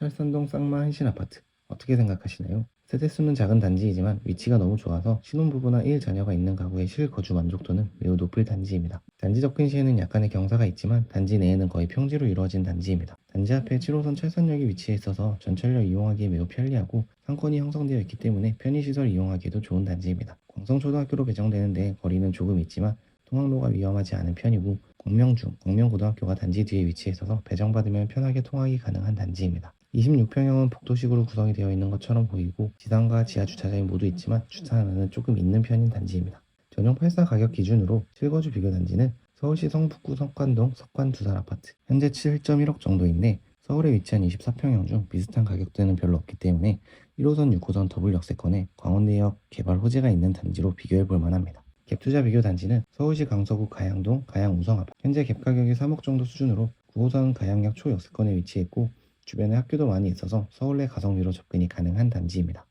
철산동 쌍마 한신 아파트 어떻게 생각하시나요? 세대수는 작은 단지이지만 위치가 너무 좋아서 신혼부부나 1 자녀가 있는 가구의 실거주 만족도는 매우 높을 단지입니다. 단지 접근 시에는 약간의 경사가 있지만 단지 내에는 거의 평지로 이루어진 단지입니다. 단지 앞에 7호선 철산역이 위치해 있어서 전철역 이용하기에 매우 편리하고 상권이 형성되어 있기 때문에 편의시설 이용하기에도 좋은 단지입니다. 광성초등학교로 배정되는데 거리는 조금 있지만 통학로가 위험하지 않은 편이고 광명중, 광명고등학교가 단지 뒤에 위치해 있어서 배정받으면 편하게 통학이 가능한 단지입니다. 26평형은 복도식으로 구성이 되어 있는 것처럼 보이고 지상과 지하 주차장이 모두 있지만 주차하는 조금 있는 편인 단지입니다. 전용 84 가격 기준으로 실거주 비교 단지는 서울시 성북구 석관동 석관 두살 아파트 현재 7.1억 정도인데 서울에 위치한 24평형 중 비슷한 가격대는 별로 없기 때문에 1호선 6호선 더블 역세권에 광원대역 개발 호재가 있는 단지로 비교해 볼 만합니다. 갭투자 비교 단지는 서울시 강서구 가양동 가양 우성 아파트 현재 갭 가격이 3억 정도 수준으로 9호선 가양역 초역세권에 위치해 있고 주변에 학교도 많이 있어서 서울 내 가성비로 접근이 가능한 단지입니다.